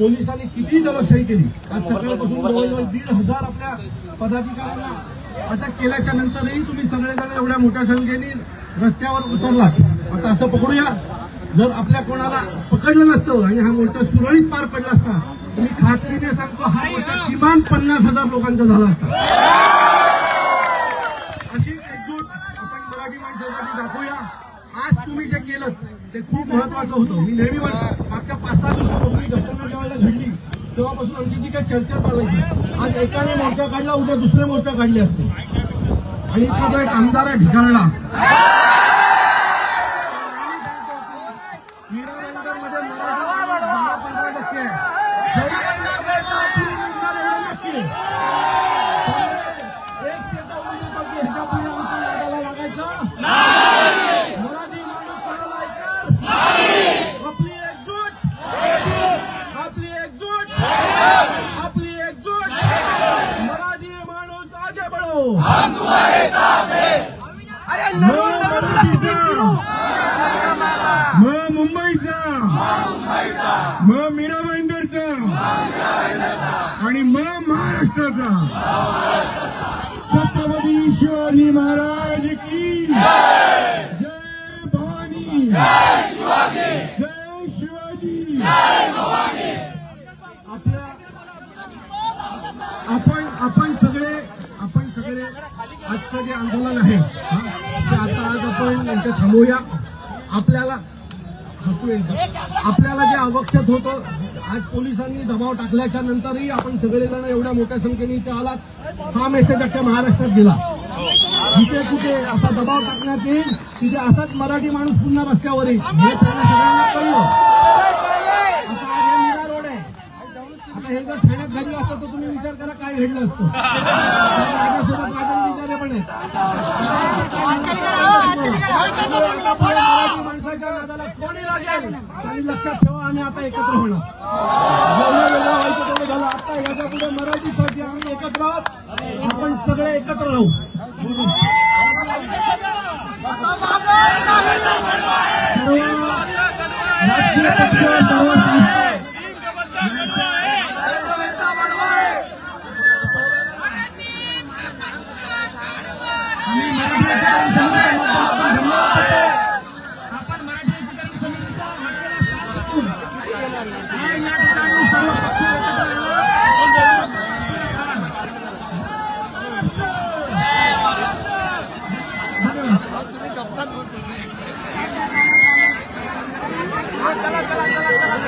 पोलिसांनी किती दलशाही केली. आज सकाळपासून जवळजवळ दीड हजार आपल्या पदाधिकाऱ्यांना अटक केल्याच्या नंतरही तुम्ही सगळेजण एवढ्या मोठ्या संख्येने रस्त्यावर उतरलात. आता असं पकडूया. जर आपल्या कोणाला पकडलं नसतं आणि हा मोर्चा सुरळीत पार पडला असता मी खात्रीने सांगतो हा मोर्चा किमान पन्नास हजार लोकांचा झाला असता. अशी एकजूट आपण मराठी माणसासाठी दाखवूया. आज तुम्ही जे केलं ते खूप महत्वाचं होतं. मी नेहमी म्हणतो मागच्या पाच सहा दिवसापासून घटना ज्यावेळेला घडली. तेव्हापासून आमची जी काही चर्चा चालायची आज एकाने मोर्चा काढला उद्या दुसरे मोर्चा काढले असते. आणि तो जो एक आमदार आहे ढिगाळला मध्ये मराठी दहा पंधरा टक्के आहे. जरी आपण निघणार एवढं नक्की आहे. एक शेता उडून टाकली, ह्याच्या पुढे आमच्या लागायला लागायचं मराठी माणूस कोणाला ऐकणार? आपली एकजूट आपली एकजूट आपली एकजूट मराठी माणूस आगे बढो मग मुंबईचा मग मीरा भाईंदरचा आणि मग महाराष्ट्राचा छत्रपती शिवाजी महाराज की जय भवानी जय शिवाजी आपण आजचं जे आंदोलन आहे ते आता आज आपण यांचं थांबवूया आपल्याला आपल्याला जे आवश्यक होतं आज पोलिसांनी दबाव टाकल्याच्या नंतरही आपण सगळेजण एवढ्या मोठ्या संख्येने इथे आलात. हा मेसेज अख्ख्या महाराष्ट्रात गेला. जिथे कुठे असा दबाव टाकण्यात येईल तिथे असाच मराठी माणूस पुन्हा रस्त्यावर येईल हे त्यांना सगळ्यांना कळलं. आता हे रोड आहे आता हे जर ठाण्यात घडलं असतं तर तुम्ही विचार करा काय घडलं असतं. मराठी माणसाच्या नादाला कोणी लागेल आणि लक्षात ठेवा आम्ही आता एकत्र होणार. जेवढं व्हायचं तेवढं झालं. आता याच्यापुढे मराठीसाठी आम्ही एकत्र आहोत. आपण सगळे एकत्र राहू. चला चला चला चला